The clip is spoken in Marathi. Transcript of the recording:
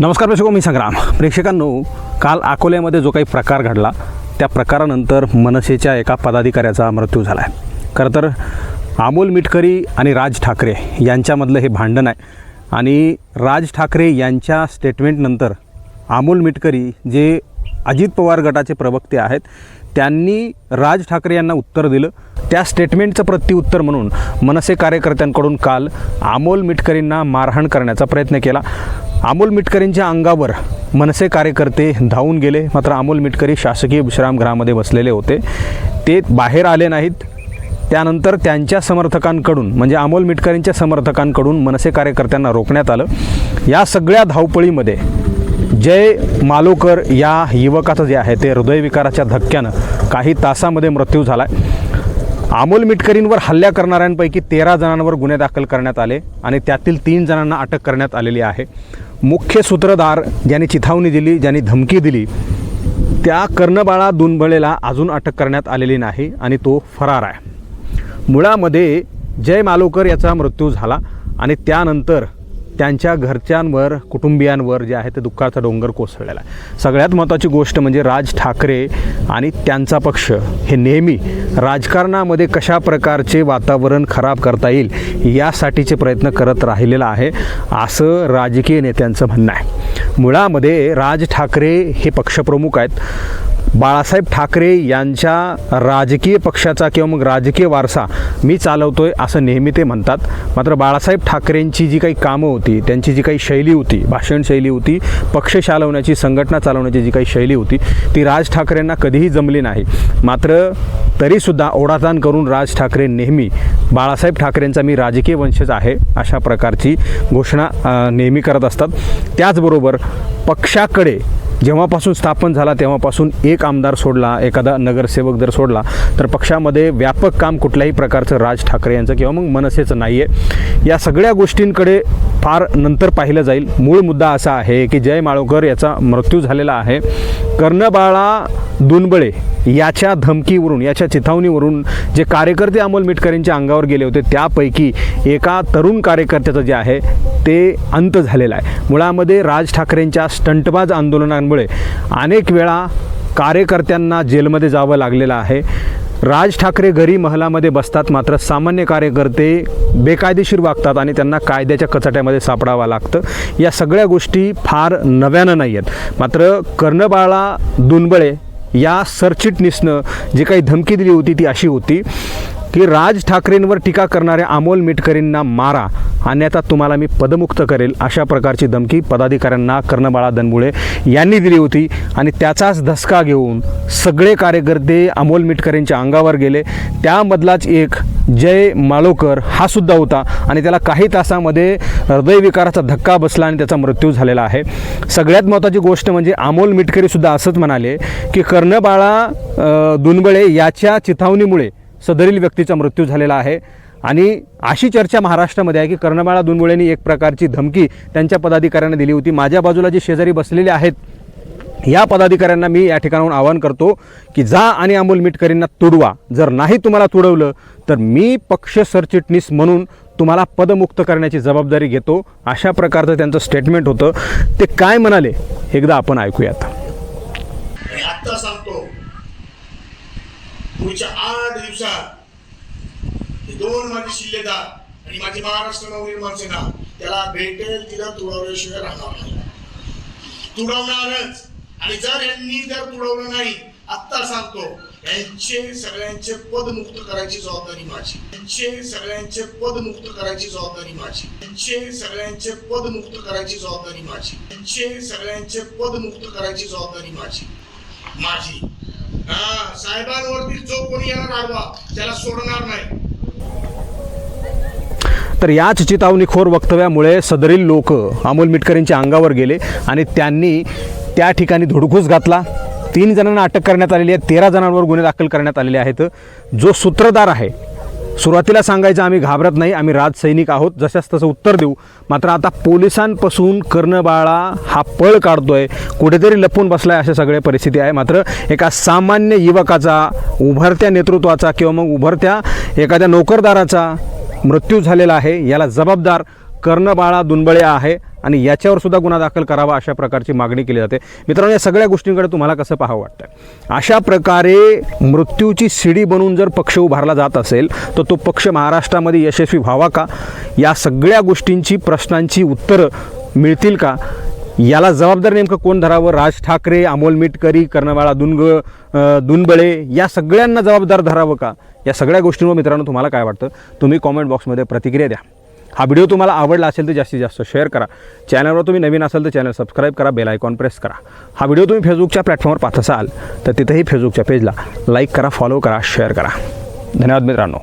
नमस्कार प्रेक्षको मी संग्राम. प्रेक्षकांनो काल अकोल्यामध्ये जो काही प्रकार घडला त्या प्रकारानंतर मनसेच्या एका पदाधिकाऱ्याचा मृत्यू झाला आहे खरं तर अमोल मिटकरी आणि राज ठाकरे यांच्यामधलं हे भांडण आहे. आणि राज ठाकरे यांच्या स्टेटमेंटनंतर अमोल मिटकरी जे अजित पवार गटाचे प्रवक्ते आहेत त्यांनी राज ठाकरे यांना उत्तर दिलं. त्या स्टेटमेंटचं प्रत्युत्तर म्हणून मनसे कार्यकर्त्यांकडून काल अमोल मिटकरींना मारहाण करण्याचा प्रयत्न केला. अमोल मिटकरींच्या अंगावर मनसे कार्यकर्ते धावून गेले. मात्र अमोल मिटकरी शासकीय विश्रामगृहामध्ये बसलेले होते. ते बाहेर आले नाहीत. त्यानंतर त्यांच्या समर्थकांकडून म्हणजे अमोल मिटकरींच्या समर्थकांकडून मनसे कार्यकर्त्यांना रोखण्यात आलं. या सगळ्या धावपळीमध्ये जय मालोकर या युवकाचं जे आहे ते हृदयविकाराच्या धक्क्यानं काही तासामध्ये मृत्यू झाला अमोल मिटकरींवर हल्ला करणाऱ्यांपैकी तेरा जणांवर गुन्हे दाखल करण्यात आले आणि त्यातील तीन जणांना अटक करण्यात आलेली आहे. मुख्य सूत्रधार ज्यांनी चिथावणी दिली ज्यांनी धमकी दिली त्या कर्णबाळा दुनबळेला अजून अटक करण्यात आलेली नाही आणि तो फरार आहे. मुळामध्ये जय मालोकर याचा मृत्यू झाला आणि त्यानंतर त्यांच्या घरच्यांवर कुटुंबियांवर जे आहे ते दुःखाचा डोंगर कोसळलेला आहे. सगळ्यात महत्त्वाची गोष्ट म्हणजे राज ठाकरे आणि त्यांचा पक्ष हे नेहमी राजकारणामध्ये कशा प्रकारचे वातावरण खराब करता येईल यासाठीचे प्रयत्न करत राहिलेला आहे असं राजकीय नेत्यांचं म्हणणं आहे. मुळामध्ये राज ठाकरे हे पक्षप्रमुख आहेत. बाळासाहेब ठाकरे यांच्या राजकीय पक्षाचा किंवा मग राजकीय वारसा मी चालवतोय असं नेहमी ते म्हणतात. मात्र बाळासाहेब ठाकरेंची जी काही कामं होती त्यांची जी काही शैली होती भाषणशैली होती पक्ष चालवण्याची संघटना चालवण्याची जी काही शैली होती ती राज ठाकरेंना कधीही जमली नाही. मात्र तरीसुद्धा ओढाताण करून राज ठाकरे नेहमी बाळासाहेब ठाकरेंचा मी राजकीय वंशज आहे अशा प्रकारची घोषणा नेहमी करत असतात. त्याचबरोबर पक्षाकडे जेव्हापासून स्थापन झाला तेव्हापासून एक आमदार सोडला एखादा नगरसेवक जर सोडला तर पक्षामध्ये व्यापक काम कुठल्याही प्रकारचं राज ठाकरे यांचं किंवा मग मनसेचं नाही आहे या सगळ्या गोष्टींकडे फार नंतर पाहिलं जाईल. मूळ मुद्दा असा आहे की जय माळोकर याचा मृत्यू झालेला आहे. कर्णबाळा दुनबळे याच्या धमकीवरून याच्या चिथावणीवरून जे कार्यकर्ते अमोल मिटकरींच्या अंगावर गेले होते त्यापैकी एका तरुण कार्यकर्त्याचं जे आहे ते अंत झालेला आहे. मुळामध्ये राज ठाकरेंच्या स्टंटबाज आंदोलनांमुळे अनेक वेळा कार्यकर्त्यांना जेलमध्ये जावं लागलेलं आहे. राज ठाकरे घरी महलामध्ये बसतात मात्र सामान्य कार्यकर्ते बेकायदेशीर वागतात आणि त्यांना कायद्याच्या कचाट्यामध्ये सापडावं लागतं. या सगळ्या गोष्टी फार नव्यानं नाही आहेत मात्र कर्णबाळा दुनबळे या सरचिटणीसनं जी काही धमकी दिली होती ती अशी होती की राज ठाकरेंवर टीका करणाऱ्या अमोल मिटकरींना मारा अन्यथा तुम्हाला मी पदमुक्त करेल अशा प्रकारची धमकी पदाधिकाऱ्यांना कर्णबाळा दनमुळे यांनी दिली होती. आणि त्याचाच धसका घेऊन सगळे कार्यकर्ते अमोल मिटकरींच्या अंगावर गेले. त्यामधलाच एक जय माळोकर हा सुद्धा होता. आणि त्याला काही तासामध्ये हृदयविकाराचा धक्का बसला आणि त्याचा मृत्यू झालेला आहे. सगळ्यात महत्त्वाची गोष्ट म्हणजे अमोल मिटकरीसुद्धा असंच म्हणाले की कर्णबाळा दुनबळे याच्या चिथावणीमुळे सदरील व्यक्तीचा मृत्यू झालेला आहे. आणि अशी चर्चा महाराष्ट्रामध्ये आहे की कर्णबाळा दुनबुळेंनी एक प्रकारची धमकी त्यांच्या पदाधिकाऱ्यांना दिली होती. माझ्या बाजूला जे शेजारी बसलेले आहेत या पदाधिकाऱ्यांना मी या ठिकाणाहून आवाहन करतो की जा आणि अमोल मिटकरींना तुडवा. जर नाही तुम्हाला तुडवलं तर मी पक्ष सरचिटणीस म्हणून तुम्हाला पदमुक्त करण्याची जबाबदारी घेतो. अशा प्रकारचं त्यांचं स्टेटमेंट होतं. ते काय म्हणाले एकदा आपण ऐकूयात. आणि आत्ता सांगतो पुढच्या आठ दिवसात दोन माझे शिल्लेदार आणि माझी महाराष्ट्र नवनिर्माण सेना त्याला भेटेल तिला तुडवल्याशिवाय राहणार नाही. तुडवणारच. आणि जर यांनी जर पुरवलं नाही आत्ता सांगतो यांचे सगळ्यांचे पद मुक्त करायची जबाबदारी माझी. यांचे सगळ्यांचे पद मुक्त करायची जबाबदारी माझी. यांचे सगळ्यांचे पद मुक्त करायची जबाबदारी माझी. यांचे सगळ्यांचे पद मुक्त करायची जबाबदारी माझी. माझी. हा साहेबांवरती जो कोणी येणार आडवा त्याला सोडणार नाही. तर याच चितावणीखोर वक्तव्यामुळे सदरील लोक अमोल मिटकरींच्या अंगावर गेले आणि त्यांनी त्या ठिकाणी धुडघूस घातला. तीन जणांना अटक करण्यात आलेली आहे. तेरा जणांवर गुन्हे दाखल करण्यात आलेले आहेत. जो सूत्रधार आहे सुरुवातीला सांगायचं आम्ही घाबरत नाही आम्ही राजसैनिक आहोत. जशास तसं उत्तर देऊ. मात्र आता पोलिसांपासून कर्णबाळा हा पळ काढतोय. कुठेतरी लपून बसलाय अशा सगळ्या परिस्थिती आहे. मात्र एका सामान्य युवकाचा उभरत्या नेतृत्वाचा किंवा मग उभरत्या एखाद्या नोकरदाराचा मृत्यू झालेला आहे. याला जबाबदार कर्णबाळा दुनबळे आहे. आणि याच्यावर सुद्धा गुन्हा दाखल करावा अशा प्रकारची मागणी केली जाते. मित्रांनो या सगळ्या गोष्टींकडे तुम्हाला कसं पाहावं वाटतं अशा प्रकारे मृत्यूची शिडी बनवून जर पक्ष उभारला जात असेल तर तो पक्ष महाराष्ट्रामध्ये यशस्वी व्हावा का? या सगळ्या गोष्टींची प्रश्नांची उत्तरं मिळतील का? याला जबाबदार नेमकं कोण धरावं? राज ठाकरे अमोल मिटकरी कर्णवाळा दुनग दुनबळे या सगळ्यांना जबाबदार धरावं का? या सगळ्या गोष्टींवर मित्रांनो तुम्हाला काय वाटतं? तुम्ही कॉमेंट बॉक्समध्ये प्रतिक्रिया द्या. हा व्हिडिओ तुम्हाला आवडला असेल तर जास्तीत जास्त शेअर करा. चॅनलवर तुम्ही नवीन असाल तर चॅनल सबस्क्राईब करा बेल आयकॉन प्रेस करा. हा व्हिडिओ तुम्ही फेसबुकच्या प्लॅटफॉर्मवर पाहत असाल तर तिथेही फेसबुकच्या पेजला लाईक करा फॉलो करा शेअर करा. धन्यवाद मित्रांनो.